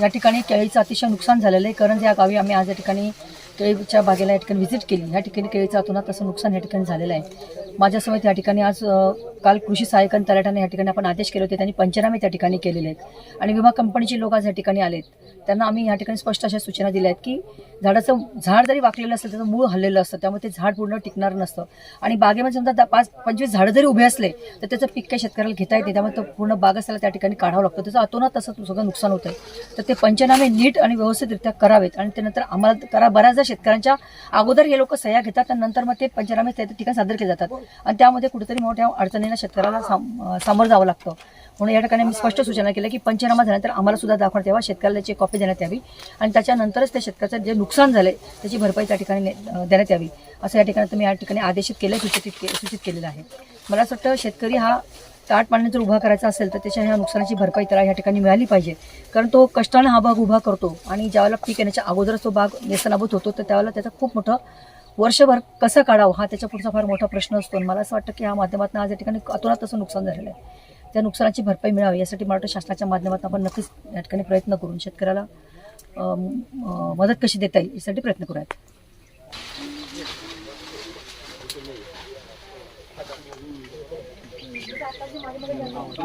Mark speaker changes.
Speaker 1: या ठिकाणी केळीचं अतिशय नुकसान झालेलं आहे. कारण या गावी आम्ही आज या ठिकाणी केळीच्या बागेला या ठिकाणी व्हिजिट केली. या ठिकाणी केळीचं अतोनात असं नुकसान या ठिकाणी झालेलं आहे. माझ्यासोबत या ठिकाणी आज काल कृषी सहाय्यक आणि तलाठ्याने या ठिकाणी आपण आदेश केले होते. त्यांनी पंचनामे त्या ठिकाणी केलेले आहेत. आणि विमा कंपनीचे लोक आज या ठिकाणी आलेत. त्यांना आम्ही या ठिकाणी स्पष्ट अशा सूचना दिल्या आहेत की झाडाचं झाड जरी वाकलेलं असेल त्याचं मूळ हल्लेलं असतं. त्यामुळे ते झाड पूर्ण टिकणार नसतं. आणि बागेमध्ये समजा पाच पंचवीस झाडं जरी उभे असले तर त्याचं पीक काही शेतकऱ्याला घेता येते त्यामुळे तो पूर्ण बाग असायला त्या ठिकाणी काढावं लागतं. त्याचं अतोनात तसं सगळं नुकसान होतं तर ते पंचनामे नीट आणि व्यवस्थितरित्या करावेत. आणि त्यानंतर आम्हाला करा बऱ्याचदा शेतकऱ्यांच्या अगोदर हे लोक सह्या घेतात आणि नंतर मग ते पंचनामे त्या ठिकाणी सादर केले जातात. आणि त्यामध्ये कुठेतरी मोठ्या अडचणींना शेतकऱ्याला साम- सामोरं जावं लागतं. म्हणून या ठिकाणी मी स्पष्ट सूचना केल्या की पंचनामा झाल्यानंतर आम्हाला सुद्धा दाखवण्यात यावा शेतकऱ्याला त्याची कॉपी देण्यात यावी आणि त्याच्यानंतरच त्या शेतकऱ्याचं जे नुकसान झालंय त्याची भरपाई त्या ठिकाणी ने- देण्यात यावी. असं या ठिकाणी तुम्ही या ठिकाणी आदेशित केलं सूचित सूचित केलेलं आहे. मला असं वाटतं शेतकरी हा ताट पाण्याने जर उभा करायचा असेल तर त्याच्या ह्या नुकसानाची भरपाई त्याला या ठिकाणी मिळाली पाहिजे. कारण तो कष्टाने हा भाग उभा करतो आणि ज्यावेळेला पीक येण्याच्या अगोदरच तो भाग व्यसनाभूत होतो तर त्यावेळेला त्याचा खूप मोठं वर्षभर कसं काढावं हा त्याच्या पुढचा फार मोठा प्रश्न असतो. आणि मला असं वाटतं की या माध्यमातून आज या ठिकाणी अतोनात असं नुकसान झालेलं आहे. त्या नुकसानाची भरपाई मिळावी यासाठी मला वाटतं शासनाच्या माध्यमातून आपण नक्कीच या ठिकाणी प्रयत्न करून शेतकऱ्याला मदत कशी देता येईल यासाठी प्रयत्न करूयात. Juga pasti.